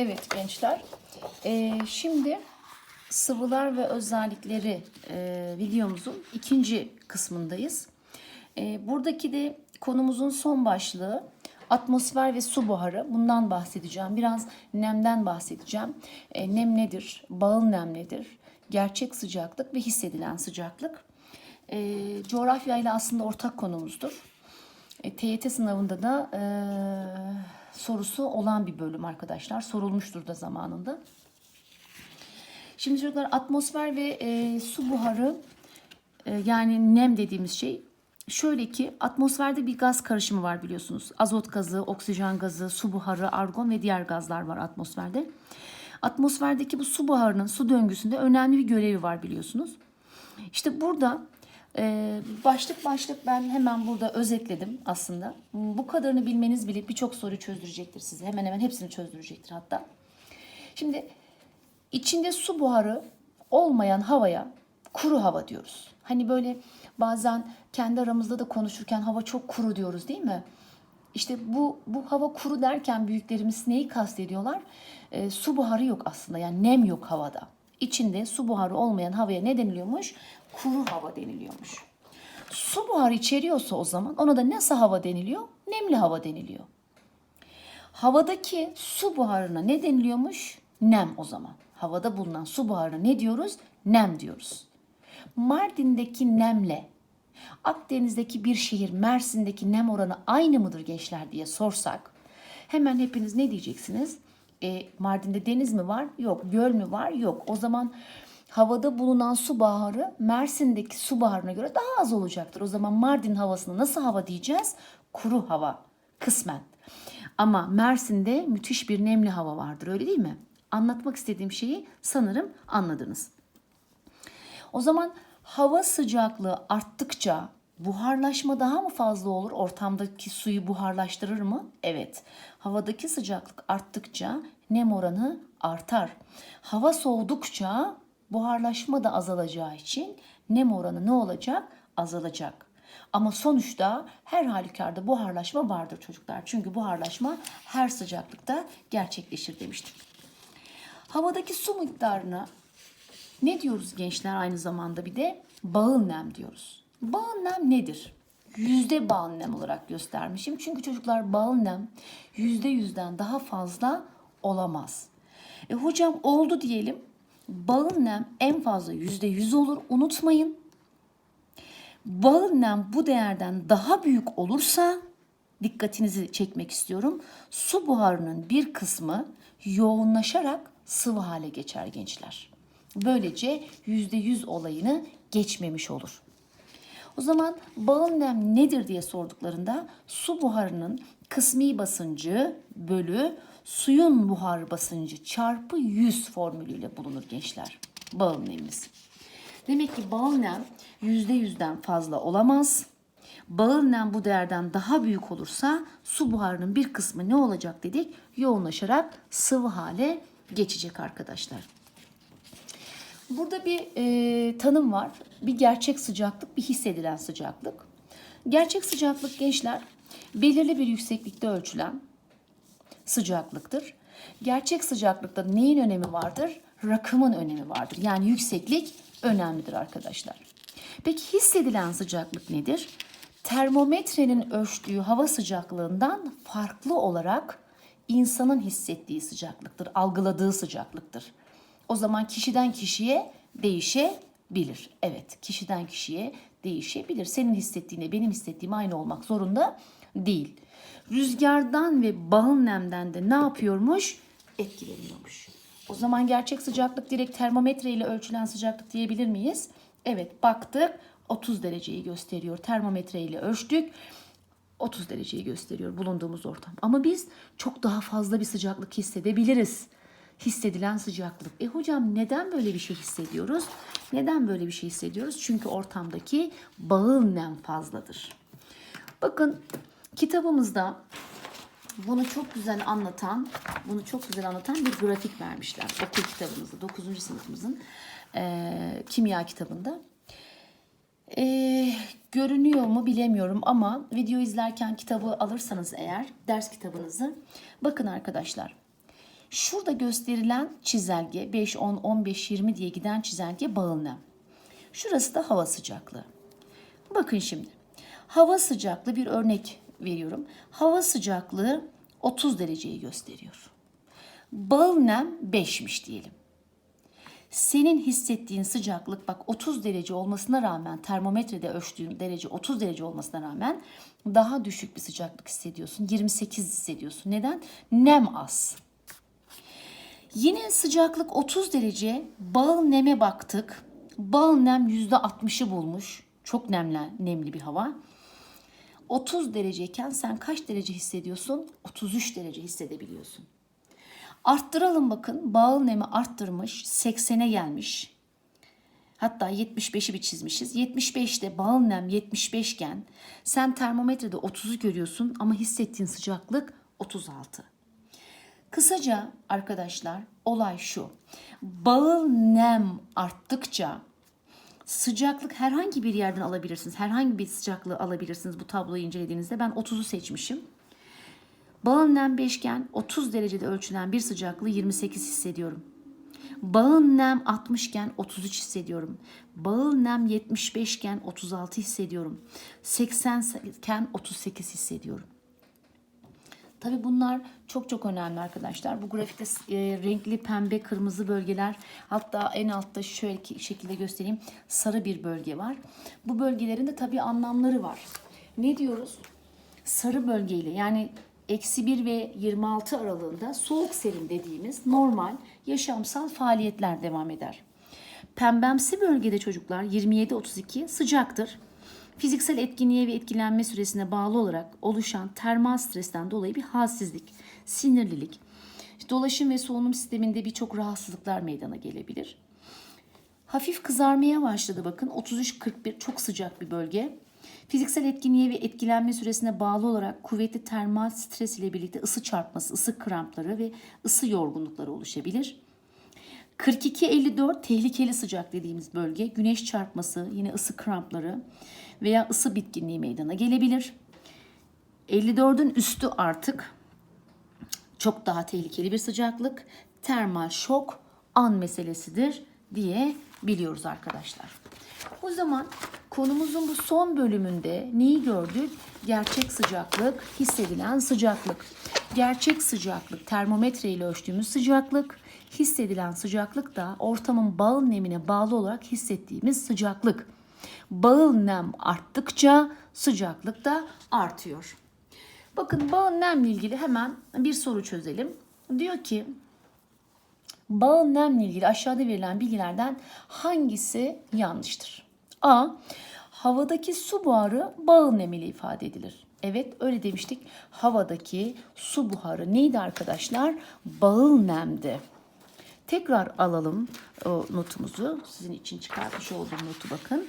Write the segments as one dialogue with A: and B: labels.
A: Evet gençler. Ee, şimdi sıvılar ve özellikleri e, videomuzun ikinci kısmındayız. Ee, buradaki de konumuzun son başlığı atmosfer ve su buharı. Bundan bahsedeceğim. Biraz nemden bahsedeceğim. Ee, nem nedir? Bağıl nem nedir? Gerçek sıcaklık ve hissedilen sıcaklık. Ee, coğrafya ile aslında ortak konumuzdur. E, TYT sınavında da e, sorusu olan bir bölüm arkadaşlar. Sorulmuştur da zamanında. Şimdi çocuklar atmosfer ve e, su buharı e, yani nem dediğimiz şey şöyle ki atmosferde bir gaz karışımı var biliyorsunuz. Azot gazı, oksijen gazı, su buharı, argon ve diğer gazlar var atmosferde. Atmosferdeki bu su buharının su döngüsünde önemli bir görevi var biliyorsunuz. İşte burada e, başlık başlık ben hemen burada özetledim aslında. Bu kadarını bilmeniz bile birçok soru çözdürecektir size. Hemen hemen hepsini çözdürecektir hatta. Şimdi içinde su buharı olmayan havaya kuru hava diyoruz. Hani böyle bazen kendi aramızda da konuşurken hava çok kuru diyoruz değil mi? İşte bu bu hava kuru derken büyüklerimiz neyi kastediyorlar? E, su buharı yok aslında yani nem yok havada. İçinde su buharı olmayan havaya ne deniliyormuş? Kuru hava deniliyormuş. Su buharı içeriyorsa o zaman ona da nasıl hava deniliyor? Nemli hava deniliyor. Havadaki su buharına ne deniliyormuş? Nem o zaman. Havada bulunan su buharına ne diyoruz? Nem diyoruz. Mardin'deki nemle Akdeniz'deki bir şehir Mersin'deki nem oranı aynı mıdır gençler diye sorsak hemen hepiniz ne diyeceksiniz? E, Mardin'de deniz mi var? Yok. Göl mü var? Yok. O zaman havada bulunan su baharı Mersin'deki su baharına göre daha az olacaktır. O zaman Mardin havasına nasıl hava diyeceğiz? Kuru hava kısmen. Ama Mersin'de müthiş bir nemli hava vardır öyle değil mi? Anlatmak istediğim şeyi sanırım anladınız. O zaman hava sıcaklığı arttıkça buharlaşma daha mı fazla olur? Ortamdaki suyu buharlaştırır mı? Evet. Havadaki sıcaklık arttıkça nem oranı artar. Hava soğudukça buharlaşma da azalacağı için nem oranı ne olacak? Azalacak. Ama sonuçta her halükarda buharlaşma vardır çocuklar. Çünkü buharlaşma her sıcaklıkta gerçekleşir demiştik. Havadaki su miktarına ne diyoruz gençler aynı zamanda bir de? Bağıl nem diyoruz. Bağıl nem nedir? Yüzde bağıl nem olarak göstermişim. Çünkü çocuklar bağıl nem yüzde yüzden daha fazla olamaz. E hocam oldu diyelim. Bağıl nem en fazla yüzde yüz olur. Unutmayın. Bağıl nem bu değerden daha büyük olursa dikkatinizi çekmek istiyorum. Su buharının bir kısmı yoğunlaşarak sıvı hale geçer gençler. Böylece %100 olayını geçmemiş olur. O zaman bağıl nem nedir diye sorduklarında su buharının kısmi basıncı bölü suyun buhar basıncı çarpı 100 formülüyle bulunur gençler. Bağıl nemimiz. Demek ki bağıl nem %100'den fazla olamaz. Bağıl nem bu değerden daha büyük olursa su buharının bir kısmı ne olacak dedik? Yoğunlaşarak sıvı hale geçecek arkadaşlar. Burada bir e, tanım var. Bir gerçek sıcaklık, bir hissedilen sıcaklık. Gerçek sıcaklık gençler belirli bir yükseklikte ölçülen sıcaklıktır. Gerçek sıcaklıkta neyin önemi vardır? Rakımın önemi vardır. Yani yükseklik önemlidir arkadaşlar. Peki hissedilen sıcaklık nedir? Termometrenin ölçtüğü hava sıcaklığından farklı olarak insanın hissettiği sıcaklıktır, algıladığı sıcaklıktır. O zaman kişiden kişiye değişebilir. Evet, kişiden kişiye değişebilir. Senin hissettiğine benim hissettiğim aynı olmak zorunda değil. Rüzgardan ve bağıl nemden de ne yapıyormuş? Etkileniyormuş. O zaman gerçek sıcaklık direkt termometre ile ölçülen sıcaklık diyebilir miyiz? Evet, baktık 30 dereceyi gösteriyor. Termometre ile ölçtük. 30 dereceyi gösteriyor bulunduğumuz ortam. Ama biz çok daha fazla bir sıcaklık hissedebiliriz. Hissedilen sıcaklık. E hocam neden böyle bir şey hissediyoruz? Neden böyle bir şey hissediyoruz? Çünkü ortamdaki bağıl nem fazladır. Bakın kitabımızda bunu çok güzel anlatan, bunu çok güzel anlatan bir grafik vermişler. Okul kitabımızda, 9. sınıfımızın eee, kimya kitabında. Ee, görünüyor mu bilemiyorum ama video izlerken kitabı alırsanız eğer ders kitabınızı bakın arkadaşlar. Şurada gösterilen çizelge 5, 10, 15, 20 diye giden çizelge bağıl. Şurası da hava sıcaklığı. Bakın şimdi. Hava sıcaklığı bir örnek veriyorum. Hava sıcaklığı 30 dereceyi gösteriyor. Bağıl nem 5'miş diyelim. Senin hissettiğin sıcaklık bak 30 derece olmasına rağmen termometrede ölçtüğün derece 30 derece olmasına rağmen daha düşük bir sıcaklık hissediyorsun. 28 hissediyorsun. Neden? Nem az. Yine sıcaklık 30 derece. Bağıl neme baktık. Bağıl nem %60'ı bulmuş. Çok nemli, nemli bir hava. 30 dereceyken sen kaç derece hissediyorsun? 33 derece hissedebiliyorsun. Arttıralım bakın. Bağıl nemi arttırmış. 80'e gelmiş. Hatta 75'i bir çizmişiz. 75'te bağıl nem 75 iken sen termometrede 30'u görüyorsun ama hissettiğin sıcaklık 36. Kısaca arkadaşlar olay şu. Bağıl nem arttıkça sıcaklık herhangi bir yerden alabilirsiniz. Herhangi bir sıcaklığı alabilirsiniz bu tabloyu incelediğinizde. Ben 30'u seçmişim. Bağın nem 5 iken 30 derecede ölçülen bir sıcaklığı 28 hissediyorum. Bağın nem 60 iken 33 hissediyorum. Bağın nem 75 iken 36 hissediyorum. 80 iken 38 hissediyorum. Tabii bunlar çok çok önemli arkadaşlar. Bu grafikte e, renkli pembe, kırmızı bölgeler hatta en altta şöyle ki- şekilde göstereyim sarı bir bölge var. Bu bölgelerin de tabii anlamları var. Ne diyoruz? Sarı bölgeyle yani eksi 1 ve 26 aralığında soğuk serin dediğimiz normal yaşamsal faaliyetler devam eder. Pembemsi bölgede çocuklar 27-32 sıcaktır. Fiziksel etkinliğe ve etkilenme süresine bağlı olarak oluşan termal stresten dolayı bir halsizlik, sinirlilik, dolaşım ve solunum sisteminde birçok rahatsızlıklar meydana gelebilir. Hafif kızarmaya başladı bakın 33-41 çok sıcak bir bölge. Fiziksel etkinliğe ve etkilenme süresine bağlı olarak kuvvetli termal stres ile birlikte ısı çarpması, ısı krampları ve ısı yorgunlukları oluşabilir. 42-54 tehlikeli sıcak dediğimiz bölge güneş çarpması, yine ısı krampları veya ısı bitkinliği meydana gelebilir. 54'ün üstü artık çok daha tehlikeli bir sıcaklık, termal şok an meselesidir diye biliyoruz arkadaşlar. O zaman konumuzun bu son bölümünde neyi gördük? Gerçek sıcaklık, hissedilen sıcaklık. Gerçek sıcaklık termometre ile ölçtüğümüz sıcaklık, hissedilen sıcaklık da ortamın bağıl nemine bağlı olarak hissettiğimiz sıcaklık. Bağıl nem arttıkça sıcaklık da artıyor. Bakın bağıl nemle ilgili hemen bir soru çözelim. Diyor ki bağıl nemle ilgili aşağıda verilen bilgilerden hangisi yanlıştır? A. Havadaki su buharı bağıl nem ile ifade edilir. Evet öyle demiştik. Havadaki su buharı neydi arkadaşlar? Bağıl nemdi. Tekrar alalım o notumuzu. Sizin için çıkartmış olduğum notu bakın.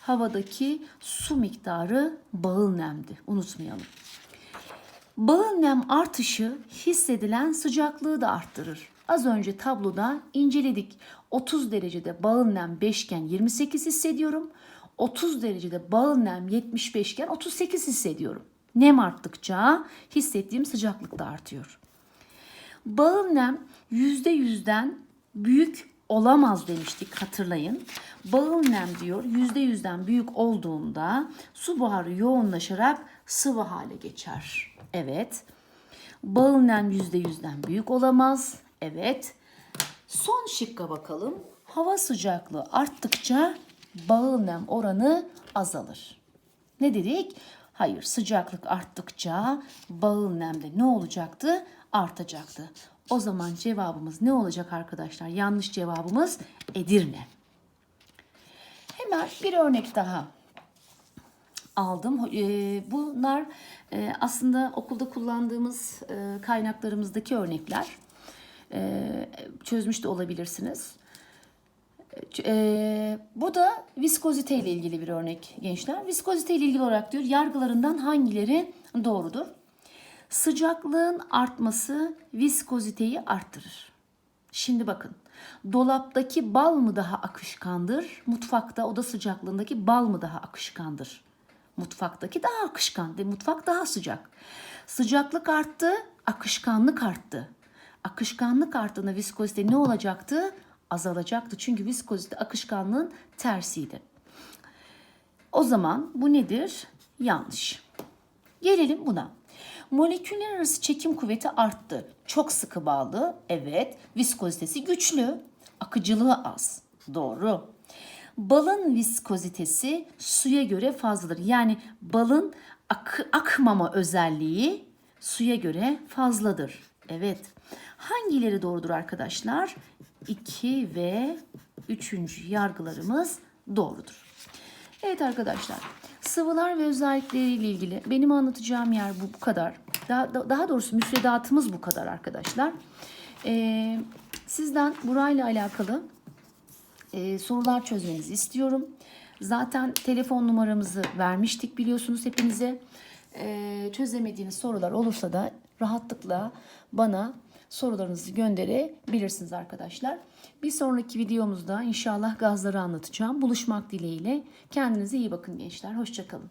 A: Havadaki su miktarı bağıl nemdi. Unutmayalım. Bağıl nem artışı hissedilen sıcaklığı da arttırır. Az önce tabloda inceledik. 30 derecede bağıl nem 5 iken 28 hissediyorum. 30 derecede bağıl nem 75 iken 38 hissediyorum. Nem arttıkça hissettiğim sıcaklık da artıyor. Bağıl nem %100'den büyük olamaz demiştik hatırlayın. Bağıl nem diyor %100'den büyük olduğunda su buharı yoğunlaşarak sıvı hale geçer. Evet. Bağıl nem %100'den büyük olamaz. Evet. Son şıkka bakalım. Hava sıcaklığı arttıkça bağıl nem oranı azalır. Ne dedik? Hayır sıcaklık arttıkça bağıl nemde ne olacaktı? Artacaktı. O zaman cevabımız ne olacak arkadaşlar? Yanlış cevabımız Edirne. Hemen bir örnek daha aldım. Ee, Bunlar e, aslında okulda kullandığımız e, kaynaklarımızdaki örnekler. Ee, Çözmüş de olabilirsiniz. Ee, bu da viskozite ile ilgili bir örnek gençler. Viskozite ile ilgili olarak diyor yargılarından hangileri doğrudur? Sıcaklığın artması viskoziteyi arttırır. Şimdi bakın. Dolaptaki bal mı daha akışkandır? Mutfakta oda sıcaklığındaki bal mı daha akışkandır? Mutfaktaki daha akışkan. Mutfak daha sıcak. Sıcaklık arttı, akışkanlık arttı. Akışkanlık arttığında viskozite ne olacaktı? Azalacaktı. Çünkü viskozite akışkanlığın tersiydi. O zaman bu nedir? Yanlış. Gelelim buna. Moleküller arası çekim kuvveti arttı. Çok sıkı bağlı. Evet. Viskozitesi güçlü. Akıcılığı az. Doğru. Balın viskozitesi suya göre fazladır. Yani balın ak- akmama özelliği suya göre fazladır. Evet. Hangileri doğrudur arkadaşlar? 2 ve 3. yargılarımız doğrudur. Evet arkadaşlar, sıvılar ve özellikleriyle ilgili benim anlatacağım yer bu, bu kadar. Daha, da- daha doğrusu müfredatımız bu kadar arkadaşlar. Ee, sizden burayla alakalı e, sorular çözmenizi istiyorum. Zaten telefon numaramızı vermiştik biliyorsunuz hepinize. Ee, çözemediğiniz sorular olursa da rahatlıkla bana sorularınızı gönderebilirsiniz arkadaşlar. Bir sonraki videomuzda inşallah gazları anlatacağım. Buluşmak dileğiyle. Kendinize iyi bakın gençler. Hoşçakalın.